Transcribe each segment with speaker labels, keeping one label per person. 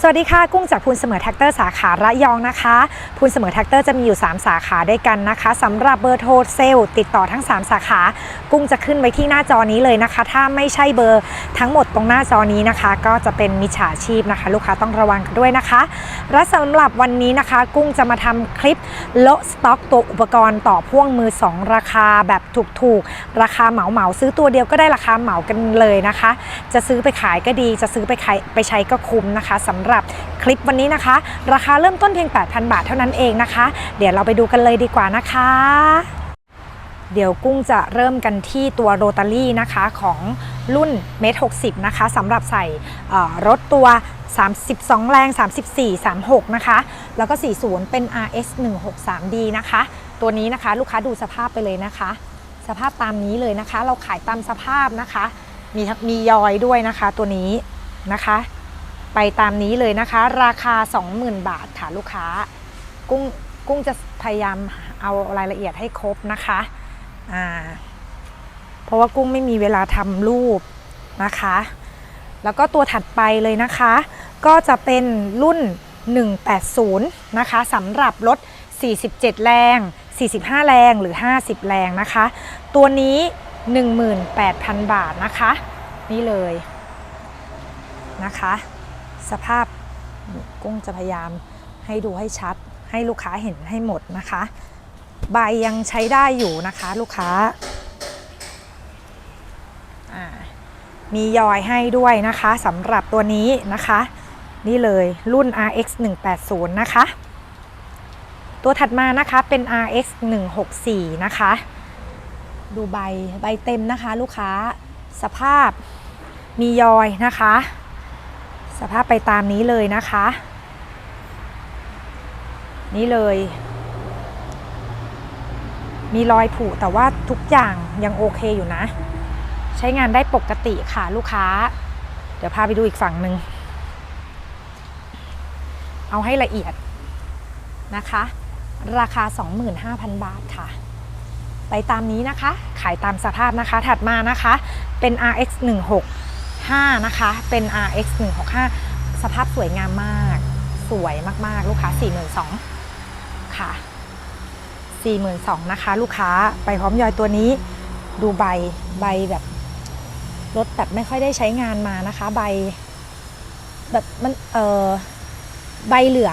Speaker 1: สวัสดีค่ะ กุ้งจากพูนเสมอแท็กเตอร์สาขาระยองนะคะพูนเสมอแท็กเตอร์จะมีอยู่ 3 สาขาด้วยกันนะคะสำหรับเบอร์โทรเซลล์ติดต่อทั้ง 3 สาขา กุ้งจะขึ้นไว้ที่หน้าจอนี้เลยนะคะ ถ้าไม่ใช่เบอร์ทั้งหมดตรงหน้าจอนี้นะคะ ก็จะเป็นมิจฉาชีพนะคะ ลูกค้าต้องระวังกันด้วยนะคะ และสำหรับวันนี้นะคะ กุ้งจะมาทำคลิปโละสต็อกตัวอุปกรณ์ต่อพ่วงมือ 2 ราคาแบบถูกๆราคาเหมาเหมาซื้อตัวเดียวก็ได้ราคาเหมากันเลยนะคะ จะซื้อไปขายก็ดี จะซื้อไปขายไปใช้ก็คุ้มนะคะสำหรับคลิปวันนี้นะคะ ราคาเริ่มต้นเพียง 8,000 บาทเท่านั้นเองนะคะ เดี๋ยวเราไปดูกันเลยดีกว่านะคะเดี๋ยวกุ้งจะเริ่มกันที่ตัวโรตารี่นะคะของรุ่นเมตร60 นะคะสำหรับใส่รถตัว 32 แรง 34 36 นะคะ แล้วก็ 40 เป็น RS 163D นะคะ ตัวนี้นะคะลูกค้าดูสภาพไปเลยนะคะ สภาพตามนี้เลยนะคะ เราขายตามสภาพนะคะ มีมียอยด้วยนะคะตัวนี้นะคะ ไปตามนี้เลยนะคะ ราคา 20,000 บาทค่ะลูกค้า กุ้งกุ้งจะพยายามเอารายละเอียดให้ครบนะคะอ่าเพราะว่ากุ้งไม่มีเวลาทำรูปนะคะ แล้วก็ตัวถัดไปเลยนะคะ ก็จะเป็นรุ่น 180 นะคะสำหรับรถ 47 แรง 45 แรงหรือ 50 แรงนะคะ ตัวนี้ 18,000 บาทนะคะ นี่เลยนะคะ สภาพกุ้งจะพยายามให้ดูให้ชัด ให้ลูกค้าเห็นให้หมดนะคะ ใบยังใช้ได้อยู่นะคะ ลูกค้าามียอยให้ด้วยนะคะสำหรับตัวนี้นะคะ นี่เลยรุ่น RX 180นะคะ ตัวถัดมานะคะเป็น RX 164นะคะ ดูใบใบเต็มนะคะ ลูกค้าสภาพมียอยนะคะ สภาพไปตามนี้เลยนะคะ นี่เลย มีรอยผุแต่ว่าทุกอย่างยังโอเคอยู่นะ ใช้งานได้ปกติค่ะลูกค้า เดี๋ยวพาไปดูอีกฝั่งหนึ่ง เอาให้ละเอียดนะคะ ราคา 25,000 บาทค่ะ ไปตามนี้นะคะ ขายตามสภาพนะคะถัดมานะคะ เป็น RX 165 นะคะ เป็น RX 165 สภาพสวยงามมาก สวยมากๆ ลูกค้า 42,000ค่ะ 42,000นะคะ ลูกค้าไปพร้อมยอยตัวนี้ ดูใบใบแบบรถแบบไม่ค่อยได้ใช้งานมานะคะ ใบ แบบมันเออใบเหลือ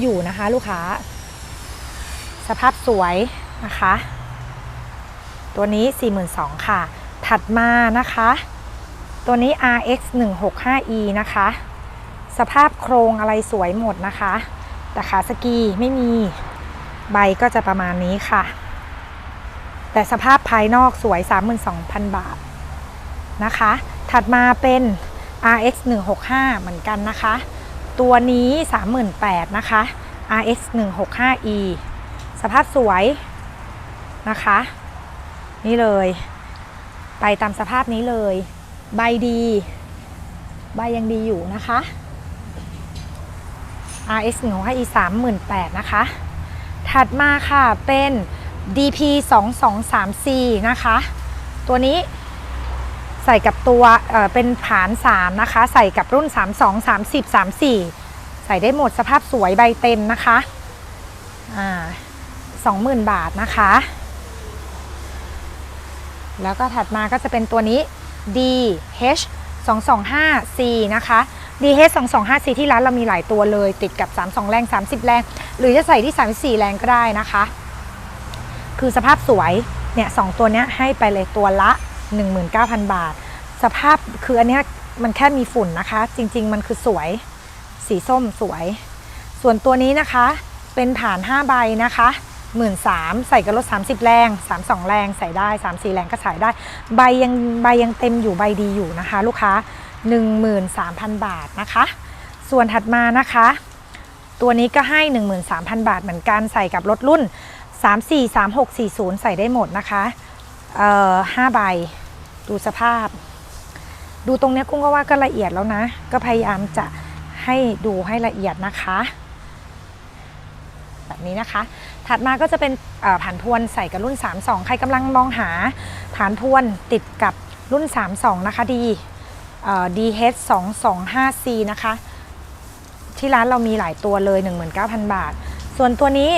Speaker 1: อยู่นะคะ ลูกค้า สภาพสวยนะคะ ตัวนี้ 42,000ค่ะ ถัดมานะคะ ตัวนี้ RX 165E นะคะ สภาพโครงอะไรสวยหมดนะคะ แต่ขาสกีไม่มีใบก็จะประมาณนี้ค่ะ แต่สภาพภายนอกสวย 32,000 บาทนะคะ ถัดมาเป็น RX 165เหมือนกันนะคะ ตัวนี้ 38,000นะคะ RX 165E สภาพสวยนะคะ นี่เลย ไปตามสภาพนี้เลย ใบดี ใบยังดีอยู่นะคะ RX 1 6 5 E 3 8 0นะคะ ถัดมาค่ะเป็น DP 2 2 3 4นะคะ ตัวนี้ใส่กับตัวเเป็นฐาน 3 นะคะ ใส่กับรุ่น 32 30 34 ใส่ได้หมดสภาพสวยใบเต็มนะคะอ่า20,000 บาทนะคะ แล้วก็ถัดมาก็จะเป็นตัวนี้ DH 225C นะคะ DH 225C ที่ร้านเรามีหลายตัวเลย ติดกับ 32 แรง 30 แรง หรือจะใส่ที่ 34 แรงก็ได้นะคะ คือสภาพสวย เนี่ยสองตัวนี้ให้ไปเลยตัวละ 19,000 บาท สภาพคืออันเนี้ยมันแค่มีฝุ่นนะคะ จริง ๆ มันคือสวย สีส้มสวย ส่วนตัวนี้นะคะ เป็นฐาน 5 ใบนะคะ หมื่นสามใส่กับรถ 30 แรง32แรงใส่ได้ 34 แรงก็ใส่ได้ ใบยังใบยังเต็มอยู่ใบดีอยู่นะคะ ลูกค้า 13,000 บาทนะคะ ส่วนถัดมานะคะ ตัวนี้ก็ให้ 13,000 บาทเหมือนกันใส่กับรถรุ่น 34 36 40 ใส่ได้หมดนะคะเอ่อ5ใบดูสภาพ ดูตรงเนี้ยกุ้งก็ว่าก็ละเอียดแล้วนะ ก็พยายามจะให้ดูให้ละเอียดนะคะ แบบนี้นะคะ ถัดมาก็จะเป็นฐานทวนใส่กับรุ่น 32 ใครกำลังมองหาฐานทวนติดกับรุ่น 32 นะคะดีเอ่อ DH 225C นะคะ ที่ร้านเรามีหลายตัวเลย 19,000 บาท ส่วนตัวนี้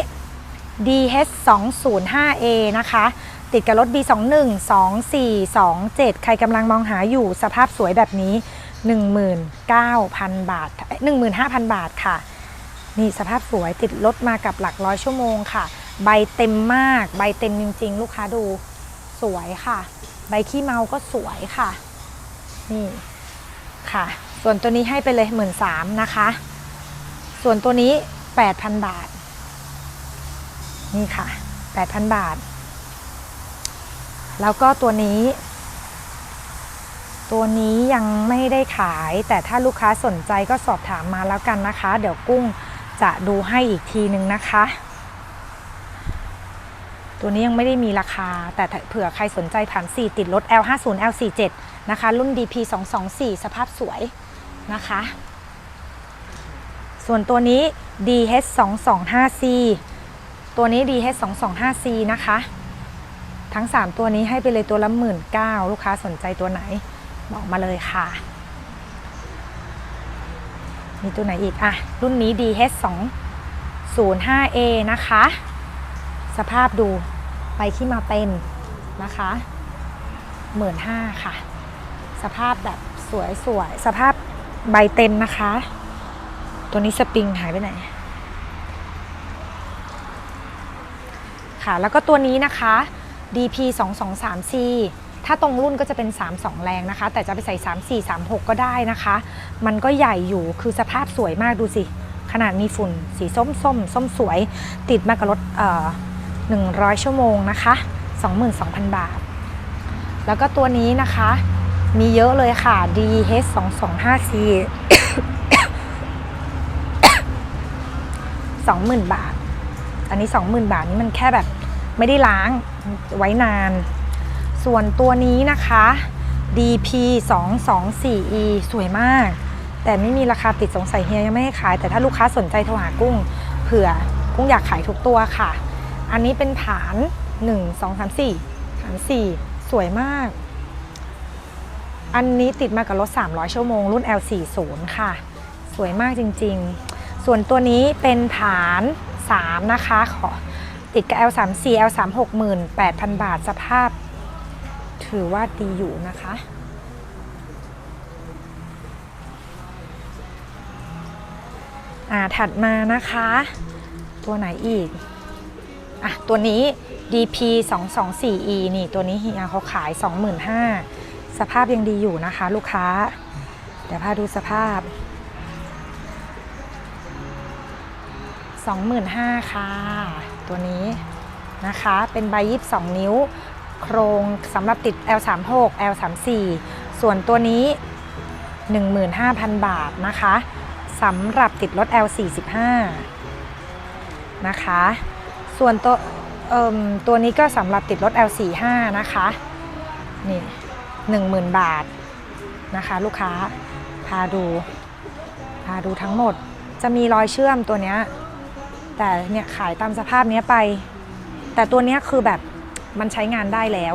Speaker 1: DH 2 0 5 A นะคะ ติดกับรถ B21 2427 ใครกำลังมองหาอยู่สภาพสวยแบบนี้ 19,000 บาท 15,000 บาทค่ะ นี่สภาพสวยติดรถมากับหลักร้อยชั่วโมงค่ะ ใบเต็มมาก ใบเต็มจริง ๆ ลูกค้าดูสวยค่ะ ใบขี้เมาก็สวยค่ะ นี่ค่ะ ส่วนตัวนี้ให้ไปเลยหมื่นสามนะคะ ส่วนตัวนี้8,000บาท นี่ค่ะ8,000บาท แล้วก็ตัวนี้ ตัวนี้ยังไม่ได้ขาย แต่ถ้าลูกค้าสนใจก็สอบถามมาแล้วกันนะคะ เดี๋ยวกุ้ง จะดูให้อีกทีนึงนะคะ ตัวนี้ยังไม่ได้มีราคา แต่เผื่อใครสนใจผ่าน4ติดรถ L50 L47 นะคะ รุ่น DP 224สภาพสวยนะคะ ส่วนตัวนี้ DH 225C ตัวนี้ DH 225C นะคะ ทั้ง 3 ตัวนี้ให้ไปเลยตัวละ1 9 0 0ลูกค้าสนใจตัวไหน บอกมาเลยค่ะ มีตัวไหนอีก อะ รุ่นนี้ DH 205A นะคะ สภาพดูไปขี้มาเต็มนะคะหมื่นห้าค่ะ สภาพแบบสวยสวยสภาพใบเต็มนะคะ ตัวนี้สปริงหายไปไหน ค่ะ แล้วก็ตัวนี้นะคะ DP 2 2 3 C ถ้าตรงรุ่นก็จะเป็น 3 2 แรงนะคะ แต่จะไปใส่ 3 4 3 6 ก็ได้นะคะ มันก็ใหญ่อยู่คือสภาพสวยมากดูสิ ขนาดมีฝุ่น สีส้มส้มส้มสวย ติดมากับรถเอ่อ100 ชั่วโมงนะคะ 22,000 บาท แล้วก็ตัวนี้นะคะ มีเยอะเลยค่ะ DH 2 2 5 C 20,000 บาท อันนี้ 20,000 บาทนี่มันแค่แบบไม่ได้ล้างไว้นาน ส่วนตัวนี้นะคะ DP 2 2 4 E สวยมาก แต่ไม่มีราคาติดสงสัยเฮียยังไม่ให้ขาย แต่ถ้าลูกค้าสนใจโทรหากุ้ง เผื่อกุ้งอยากขายทุกตัวค่ะ อันนี้เป็นผาน 1 2 3 4ผาน4สวยมาก อันนี้ติดมากับรถ 300 ชั่วโมง รุ่น L40 ค่ะ สวยมากจริงๆ ส่วนตัวนี้เป็นผาน 3 นะคะ ขอติดกับ L34 L3 68,000 บาทสภาพ ถือว่าดีอยู่นะคะ อ่า ถัดมานะคะ ตัวไหนอีก อะ ตัวนี้ DP 2 2 4 E นี่ ตัวนี้เฮียเขาขาย 25,000 สภาพยังดีอยู่นะคะ ลูกค้า เดี๋ยวพาดูสภาพ 25,000 ค่ะ ตัวนี้นะคะ เป็นใบ 22 นิ้ว โครงสำหรับติด L36 L34 ส่วนตัวนี้ 15,000 บาทนะคะสำหรับติดรถ L45 นะคะ ส่วนตัวตัวนี้ก็สำหรับติดรถ L45 นะคะนี่10,000 บาทนะคะ ลูกค้าพาดูพาดูทั้งหมดจะมีรอยเชื่อมตัวเนี้ยแต่เนี่ยขายตามสภาพเนี้ยไป แต่ตัวเนี้ยคือแบบ มันใช้งานได้แล้ว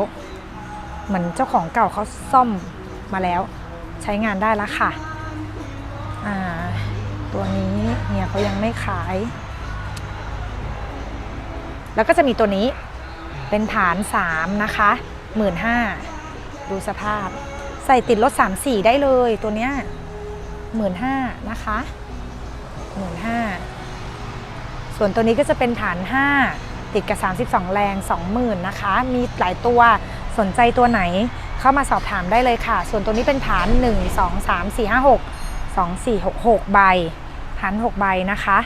Speaker 1: เหมือนเจ้าของเก่าเขาซ่อมมาแล้ว ใช้งานได้แล้วค่ะอ่าตัวนี้เนี่ยเขายังไม่ขาย แล้วก็จะมีตัวนี้เป็นฐาน 3 นะคะหมื่นห้าดูสภาพ ใส่ติดรถ 3 4 ได้เลยตัวเนี้ยหมื่นห้านะคะหมื่นห้าส่วนตัวนี้ก็จะเป็นฐาน 5 ติดกับ 32 แรง 20,000นะคะ มีหลายตัวสนใจตัวไหนเข้ามาสอบถามได้เลยค่ะ ส่วนตัวนี้เป็นฐาน 1 2 3 4 5 6 2 4 6 6 ใบ ฐาน 6 ใบนะคะ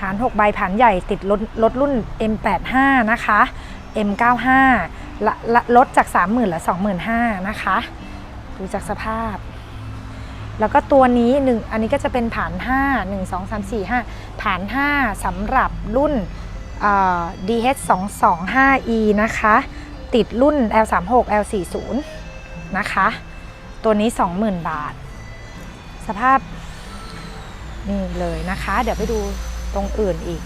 Speaker 1: ฐาน 6 ใบฐานใหญ่ติดรถรถรุ่น M85 นะคะ M95 ละละลดจาก 30,000เหลือ25,000นะคะ ดูจากสภาพ แล้วก็ตัวนี้หนึ่งอันนี้ก็จะเป็นฐาน 5 1 2 3 4 5ฐาน 5สำหรับรุ่น DH 2 2 5 E นะคะ ติดรุ่น L36 L40 นะคะ ตัวนี้ 20,000 บาท สภาพนี่เลยนะคะ เดี๋ยวไปดูตรงอื่นอีก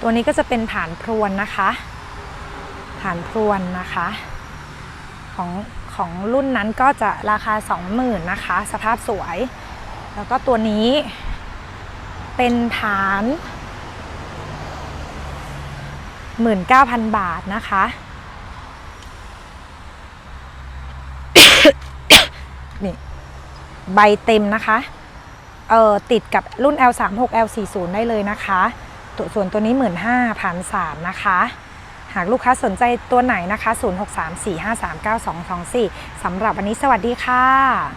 Speaker 1: ตัวนี้ก็จะเป็นฐานพรวนนะคะ ฐานพรวนนะคะ ของ ของรุ่นนั้นก็จะราคา 20,000นะคะ สภาพสวย แล้วก็ตัวนี้เป็นฐาน 19,000 บาทนะคะ นี่ใบเต็มนะคะเอ่อติดกับรุ่น L36 L40 ได้เลยนะคะ ตัวส่วนตัวนี้ 15,000ผ่าน3นะคะ หากลูกค้าสนใจตัวไหนนะคะ 0634539224สำหรับวันนี้สวัสดีค่ะ